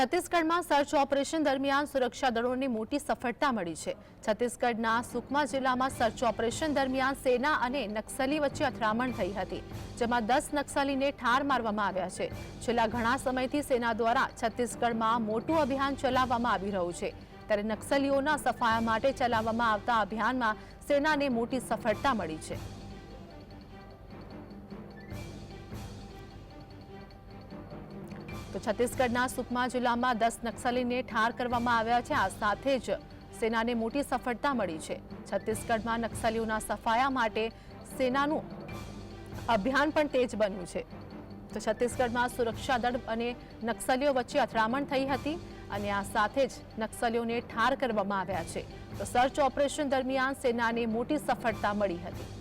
છત્તીસગઢમાં search operation દરમિયાન સુરક્ષા દળોને મોટી સફળતા મળી છે. છત્તીસગઢના સુકમા જિલ્લામાં સર્ચ ઓપરેશન દરમિયાન સેના અને નક્સલી વચ્ચે અથડામણ થઈ હતી, જેમાં દસ નક્સલીને ઠાર મારવામાં આવ્યા છે. છેલ્લા ઘણા સમયથી સેના દ્વારા છત્તીસગઢમાં મોટું અભિયાન ચલાવવામાં આવી રહ્યું છે. ત્યારે નક્સલીઓના સફાયા માટે ચલાવવામાં આવતા અભિયાનમાં સેનાને મોટી સફળતા મળી છે. તો છત્તીસગઢના સુકમા જિલ્લામાં દસ નક્સલીને ઠાર કરવામાં આવ્યા છે. આ સાથે જ સેનાને મોટી સફળતા મળી છે. છત્તીસગઢમાં નક્સલીઓના સફાયા માટે સેનાનું અભિયાન પણ તેજ બન્યું છે. તો છત્તીસગઢમાં સુરક્ષા દળ અને નક્સલીઓ વચ્ચે અથડામણ થઈ હતી અને આ સાથે જ નક્સલીઓને ઠાર કરવામાં આવ્યા છે. તો સર્ચ ઓપરેશન દરમિયાન સેનાને મોટી સફળતા મળી હતી.